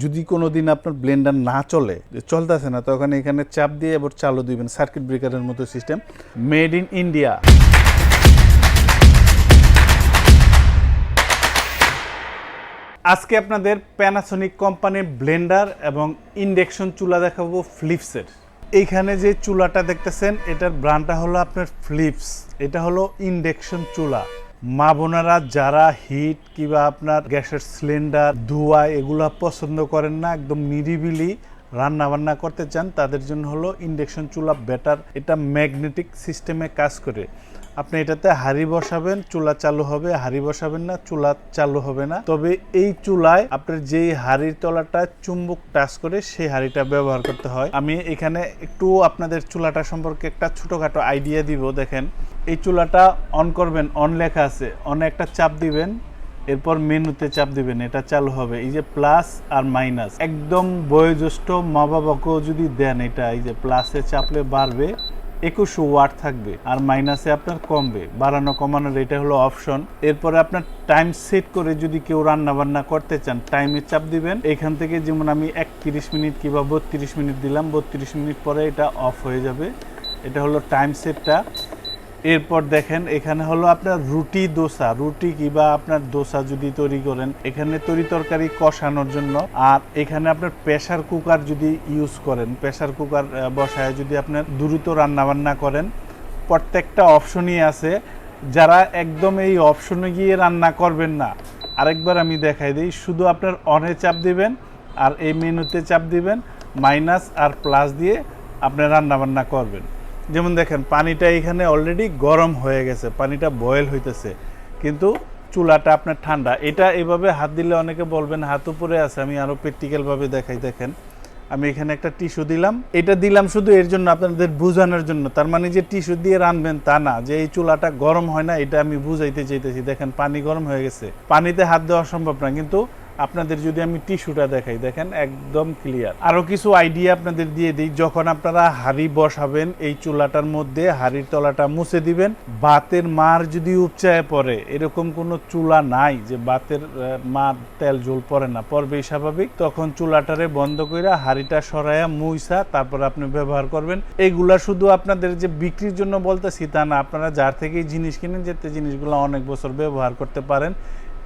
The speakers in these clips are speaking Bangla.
যদি কোনো দিন আপনার ব্লেন্ডার না চলে চলতেছে না, তখন এখানে চাপ দিয়ে এবার চালু দিবেন সার্কিট ব্রেকারের মতো সিস্টেম মেড ইন ইন্ডিয়া আজকে আপনাদের প্যানাসোনিক কোম্পানির ব্লেন্ডার এবং ইন্ডেকশন চুলা দেখাবো ফ্লিপসের এইখানে যে চুলাটা দেখতেছেন, এটার ব্র্যান্ডটা হলো আপনার ফ্লিপস এটা হলো ইন্ডেকশন চুলা। মা বোনেরা যারা হিট কিংবা আপনার গ্যাসের সিলিন্ডার, ধোয়া এগুলো পছন্দ করেন না, একদম নিরিবিলি রান্না বান্না করতে চান, তাদের জন্য হলো ইন্ডাকশন চুলা বেটার। এটা ম্যাগনেটিক সিস্টেমে কাজ করে। আপনি এটাতে হাড়ি বসাবেন, চুলা চালু হবে, হাড়ি বসাবেন না, চুলা চালু হবে না। তবে এই চুলায় আপনার যেই হাড়ির তলাটা চুম্বক টাচ করে সেই হাড়িটা ব্যবহার করতে হয়। আমি এখানে একটু আপনাদের চুলাটা সম্পর্কে একটা ছোটখাটো আইডিয়া দিব, দেখেন। এই চুলাটা অন করবেন অন লেখা আছে। অন একটা চাপ দিবেন, এরপর মেনুতে চাপ দিবেন, এটা চালু হবে। এই যে প্লাস আর মাইনাস একদম বয়োজ্যেষ্ঠ মা বাবাকেও যদি দেন এটা, এই যে প্লাসে চাপলে বাড়বে। একুশশো ওয়াট থাকবে আর মাইনাসে আপনার কমবে। বাড়ানো, কমানোর এটা হলো অপশন এরপরে আপনার টাইম সেট করে যদি কেউ রান্না বান্না করতে চান টাইমে চাপ দিবেন। এখান থেকে যেমন আমি একত্রিশ মিনিট কিংবা বত্রিশ মিনিট দিলাম, বত্রিশ মিনিট পরে এটা অফ হয়ে যাবে। এটা হলো টাইম সেটটা এরপর দেখেন, এখানে হলো আপনার রুটি দোসা। রুটি কিংবা আপনার দোসা যদি তৈরি করেন, এখানে তরি তরকারি কষানোর জন্য। আর এখানে আপনার প্রেসার কুকার যদি ইউজ করেন, প্রেসার কুকার বসায় যদি আপনার দ্রুত রান্না বান্না করেন, প্রত্যেকটা অপশনই আছে। যারা একদম এই অপশনে গিয়ে রান্না করবেন না, আরেকবার আমি দেখাই দিই, শুধু আপনার অনে চাপ দিবেন আর এই মেনুতে চাপ দিবেন মাইনাস আর প্লাস দিয়ে আপনি রান্না বান্না করবেন। যেমন দেখেন, পানিটা এখানে অলরেডি গরম হয়ে গেছে, পানিটা বয়েল হইতেছে। কিন্তু চুলাটা আপনার ঠান্ডা। এটা এভাবে হাত দিলে অনেকে বলবেন, হাত উপরে আছে, আমি আরও প্র্যাকটিক্যালভাবে দেখাই, দেখেন। আমি এখানে একটা টিস্যু দিলাম। এটা দিলাম শুধু এর জন্য, আপনাদের বোঝানোর জন্য। তার মানে যে টিস্যু দিয়ে রানবেন তা না, যে এই চুলাটা গরম হয় না, এটা আমি বুঝাইতে চাইতেছি। দেখেন, পানি গরম হয়ে গেছে। পানিতে হাত দেওয়া সম্ভব না, কিন্তু আপনাদের যদি আমি টিস্যুটা দেখাই, দেখেন একদম ক্লিয়ার আরও কিছু আইডিয়া আপনাদের দিয়ে দিই, যখন আপনারা হাড়ি বসাবেন, এই চুলাটার মধ্যে হাড়ির তলাটা মুছে দিবেন, বাতের মার যদি উপচায় পড়ে, এরকম কোনো চুলা নাই যে বাতের মার তেল ঝোল পড়ে না, পড়বেই স্বাভাবিক। তখন চুলাটারে বন্ধ করে হাড়িটা সরাইয়া মুইসা, তারপর আপনি ব্যবহার করবেন। এইগুলা শুধু আপনাদের যে বিক্রির জন্য বলতেছি তা না, আপনারা যার থেকেই জিনিস কিনেন যাতে জিনিসগুলো অনেক বছর ব্যবহার করতে পারেন।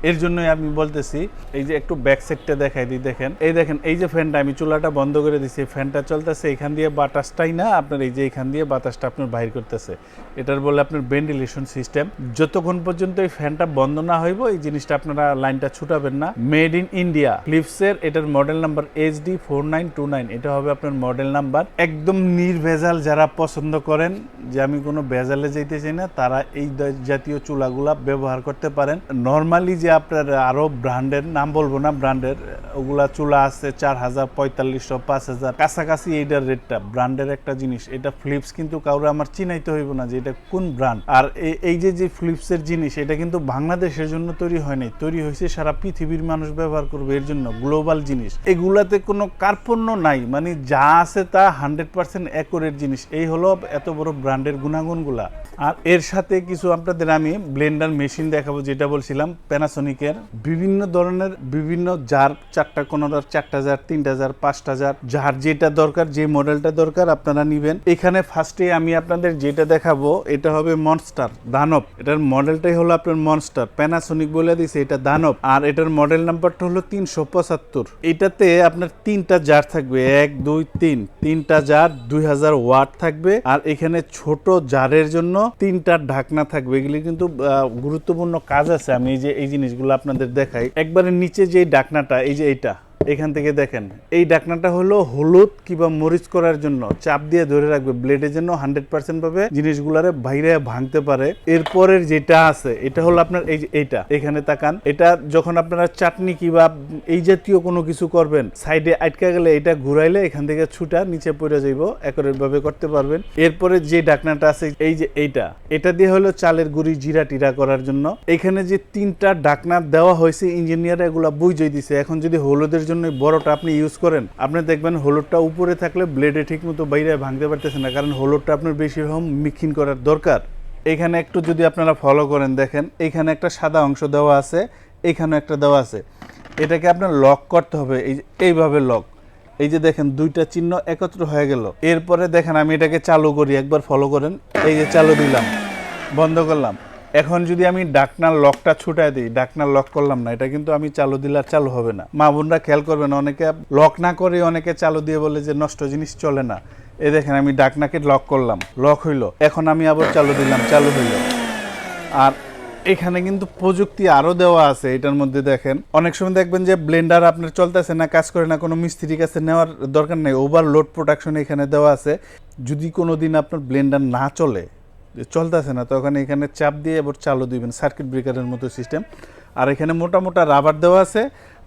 এর জন্যই আমি বলতেছি, এই যে একটু ব্যাক সাইডটা দেখাই দিই, দেখেন। এই দেখেন, এই যে ফ্যানটা আমি চুলাটা বন্ধ করে দিছি ফ্যানটা চলতেছে এখান দিয়ে বাতাসটাই না, আপনার এই যে এখান দিয়ে বাতাসটা আপনার বাইর করতেছে। এটার বলে আপনার ভেন্টিলেশন সিস্টেম যতক্ষণ পর্যন্ত এই ফ্যানটা বন্ধ না হইব, এই জিনিসটা আপনারা লাইনটা ছুটাবেন না। মেড ইন ইন্ডিয়া ফ্লিপসের এটার model number H D four nine two nine এটা হবে আপনার মডেল নাম্বার একদম নির্ভেজাল যারা পছন্দ করেন, যে আমি কোনো ভেজালে যাইতে চাই না, তারা এই জাতীয় চুলাগুলা ব্যবহার করতে পারেন। নর্মালি যে আপনার আরও ব্র্যান্ডের, নাম বলব না ব্র্যান্ডের, ওগুলা চুলা আছে চার হাজার পঁয়তাল্লিশশো পাঁচ হাজার কাছাকাছি এইটার রেটটা, ব্র্যান্ডের একটা জিনিস। এটা ফ্লিপস কিন্তু কাউরে আমার চিনাইতে হইব না যে এটা কোন ব্র্যান্ড। আর এই যে যে ফ্লিপসের জিনিস, এটা কিন্তু বাংলাদেশের জন্য তৈরি হয়নি তৈরি হয়েছে সারা পৃথিবীর মানুষ ব্যবহার করবে, এর জন্য গ্লোবাল জিনিস। এগুলাতে কোনো কার্পণ্য নাই মানে যা আছে তা হান্ড্রেড পার্সেন্ট একরের জিনিস। এই হলো এত বড় ব্র্যান্ডের গুণাগুণগুলা। আর এর সাথে কিছু আপনাদের আমি ব্লেন্ডার মেশিন দেখাবো, যেটা বলছিলাম প্যানাসোনিকের বিভিন্ন ধরনের, বিভিন্ন জার, চারটা কোনোটার চারটা জার, তিনটা জার, পাঁচটা জার, যার যেটা দরকার, যে মডেলটা দরকার, আপনারা নিবেন। এখানে ফার্স্টে আমি আপনাদের যেটা দেখাবো, এটা হবে মনস্টার দানব এটার মডেলটাই হলো আপনার মনস্টার প্যানাসোনিক বলে দিছে, এটা দানব আর এটার মডেল নাম্বারটা হলো তিনশো পঁচাত্তর। এটাতে আপনার তিনটা জার থাকবে, এক, দুই, তিন। তিনটা জার দুই হাজার ওয়াট থাকবে। আর এখানে ছোট জারের জন্য তিনটা ঢাকনা থাকবে, এগুলি কিন্তু গুরুত্বপূর্ণ কাজ আছে। আমি এই যে এই জিনিসগুলো আপনাদের দেখাই। একবারে নিচে যে ঢাকনাটা, এই যে এইটা এখান থেকে দেখেন, এই ডাকনাটা হলো হলুদ কিংবা মরিচ করার জন্য। চাপ দিয়ে ধরে রাখবে, ব্লেডের জন্য হান্ড্রেড পার্সেন্ট ভাবে জিনিসগুলারে বাইরে ভাঙতে পারে। এরপরের যেটা আছে, এটা হলো আপনার এই এইটা, এখানে তাকান। এটা যখন আপনারা চাটনি কিংবা এই জাতীয় কোনো কিছু করবেন, সাইডে আটকা গেলে এটা ঘুরাইলে এখান থেকে ছুটা নিচে পড়ে যাইব একরের ভাবে করতে পারবেন। এরপরে যে ডাকনাটা আছে, এই যে এইটা, এটা দিয়ে হলো চালের গুঁড়ি জিরা টিরা করার জন্য। এখানে যে তিনটা ডাকনা দেওয়া হয়েছে ইঞ্জিনিয়ার এগুলা বুঝিয়ে দিছে। এখন যদি হলুদের জন্য এই বড়টা আপনি ইউজ করেন, আপনি দেখবেন হলুদটা উপরে থাকলে ব্লেডে ঠিক মতো বাইরে ভাঙতে পারতেছে না, কারণ হলুদটা আপনার বেশি রকম মিক্সিং করার দরকার। এখানে একটু যদি আপনারা ফলো করেন, দেখেন, এখানে একটা সাদা অংশ দেওয়া আছে, এখানে একটা দেওয়া আছে। এটাকে আপনার লক করতে হবে, এই এইভাবে লক এই যে দেখেন, দুইটা চিহ্ন একত্র হয়ে গেল। এরপরে দেখেন, আমি এটাকে চালু করি, একবার ফলো করেন। এই যে চালু দিলাম, বন্ধ করলাম। এখন যদি আমি ডাকনার লকটা ছুটাই দিই, ডাকনার লক করলাম না, এটা কিন্তু আমি চালু দিলে আর চালু হবে না। মা বোনরা খেয়াল করবেন অনেকে লক না করে অনেকে চালু দিয়ে বলে যে নষ্ট জিনিস চলে না। এ দেখেন, আমি ডাকনাকে লক করলাম, লক হইল, এখন আমি আবার চালু দিলাম, চালু হইল। আর এখানে কিন্তু প্রযুক্তি আরও দেওয়া আছে, এটার মধ্যে দেখেন, অনেক সময় দেখবেন যে ব্লেন্ডার আপনার চলতেছে না, কাজ করে না, কোনো মিস্ত্রির কাছে নেওয়ার দরকার নেই, ওভারলোড প্রোডাকশন এখানে দেওয়া আছে। যদি কোনো দিন আপনার ব্লেন্ডার না চলে চলতেছে না তখন এখানে চাপ দিয়ে এবার চালু দিবেন সার্কিট ব্রেকারের মতো সিস্টেম আর এখানে মোটা মোটা রাবার দেওয়া আছে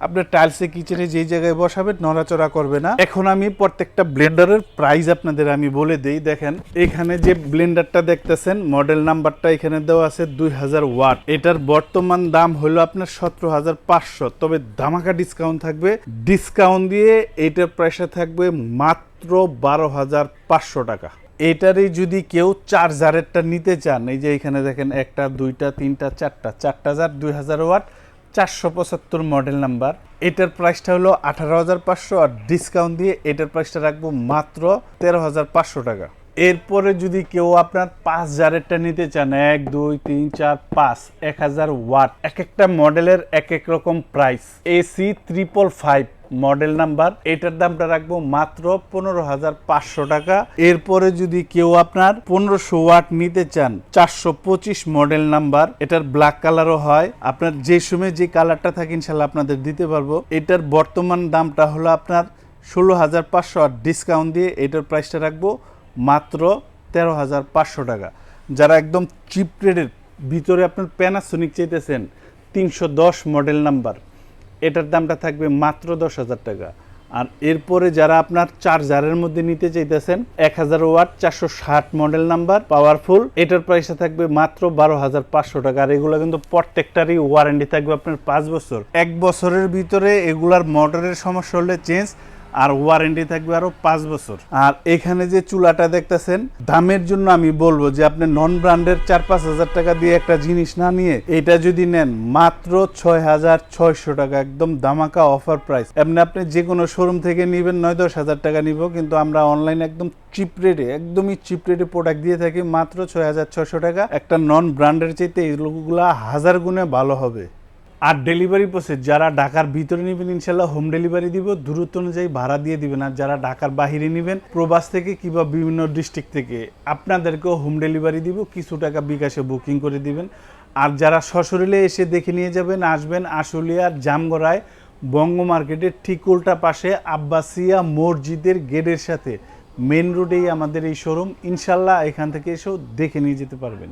আপনার টাইলসে কিচেনে যেই জায়গায় বসাবেন, নড়াচড়া করবে না। এখন আমি প্রত্যেকটা ব্লেন্ডারের প্রাইস আপনাদের আমি বলে দিই, দেখেন, এখানে যে ব্লেন্ডারটা দেখতেছেন মডেল নাম্বারটা এখানে দেওয়া আছে দুই হাজার ওয়াট এটার বর্তমান দাম হলো আপনার সতেরো হাজার পাঁচশো। তবে ধামাকা ডিসকাউন্ট থাকবে ডিসকাউন্ট দিয়ে এটার প্রাইসটা থাকবে মাত্র বারো হাজার পাঁচশো টাকা। এটারই যদি কেউ চার চার্জারেরটা নিতে চান, এই যে এখানে দেখেন একটা, দুইটা, তিনটা, চারটা চারটা হাজার দুই হাজার ওয়াট, চারশো পঁচাত্তর মডেল নাম্বার এটার প্রাইসটা হলো আঠারো হাজার পাঁচশো আর ডিসকাউন্ট দিয়ে এটার প্রাইসটা রাখব মাত্র তেরো হাজার পাঁচশো টাকা। এরপরে যদি কেউ আপনার পাঁচ হাজারেরটা নিতে চান, এক, দুই, তিন, চার, পাঁচ, এক হাজার ওয়াট, এক একটা মডেলের এক এক রকম price AC triple five model number, এটার দামটা রাখব মাত্র পনেরো হাজার পাঁচশো টাকা। এরপরে যদি কেউ আপনার পনেরোশো ওয়াট নিতে চান, চারশো পঁচিশ মডেল নাম্বার, এটার ব্ল্যাক কালারও হয়। আপনার যে সময় যে কালারটা থাকে ইনশাল্লাহ আপনাদের দিতে পারব। এটার বর্তমান দামটা হলো আপনার ষোলো হাজার পাঁচশো আর ডিসকাউন্ট দিয়ে এটার প্রাইসটা রাখব মাত্র তেরো হাজার পাঁচশো টাকা। যারা একদম চিপ রেটের ভিতরে আপনার প্যানাসোনিক চাইতেছেন, তিনশো দশ মডেল নাম্বার এটার দামটা থাকবে মাত্র দশ হাজার টাকা। আর এরপরে যারা আপনার চার্জারের মধ্যে নিতে চাইতেছেন, এক হাজার ওয়াট, চারশো ষাট মডেল নাম্বার, পাওয়ারফুল, এটার প্রাইসটা থাকবে মাত্র বারো হাজার পাঁচশো টাকা। আর এগুলো কিন্তু প্রত্যেকটারই ওয়ারেন্টি থাকবে আপনার পাঁচ বছর। এক বছরের ভিতরে এগুলার মোটরের সমস্যা হলে চেঞ্জ আর ওয়ারেন্টি থাকবে আরও পাঁচ বছর। আর এখানে যে চুলাটা দেখতেছেন, দামের জন্য আমি বলব যে আপনি নন ব্র্যান্ডের চার পাঁচ হাজার টাকা দিয়ে একটা জিনিস না নিয়ে এটা যদি নেন, মাত্র ছয় হাজার ছয়শো টাকা একদম দামাকা অফার প্রাইস এমনি আপনি যে কোনো শোরুম থেকে নিবেন, নয় দশ হাজার টাকা নিব, কিন্তু আমরা অনলাইনে একদম চিপ রেটে একদমই চিপ রেটে প্রোডাক্ট দিয়ে থাকি, মাত্র ছয় হাজার ছয়শো টাকা। একটা নন ব্র্যান্ডের চাইতে এইগুলা হাজার গুণে ভালো হবে। আর ডেলিভারি প্রসেস যারা ঢাকার ভিতরে নেবেন, ইনশাল্লাহ হোম ডেলিভারি দিব। দূরত্ব অনুযায়ী ভাড়া দিয়ে দিবেন। আর যারা ঢাকার বাহিরে নেবেন, প্রবাস থেকে কিংবা বিভিন্ন ডিস্ট্রিক্ট থেকে, আপনাদেরকেও হোম ডেলিভারি দিব। কিছু টাকা বিকাশে বুকিং করে দিবেন। আর যারা সশরীরে এসে দেখে নিয়ে যাবেন, আসবেন আশুলিয়ার জামগড়ায় বঙ্গ মার্কেটের ঠিক উল্টা পাশে আব্বাসিয়া মসজিদের গেটের সাথে মেন রোডেই আমাদের এই শোরুম ইনশাল্লাহ এখান থেকে এসেও দেখে নিয়ে যেতে পারবেন।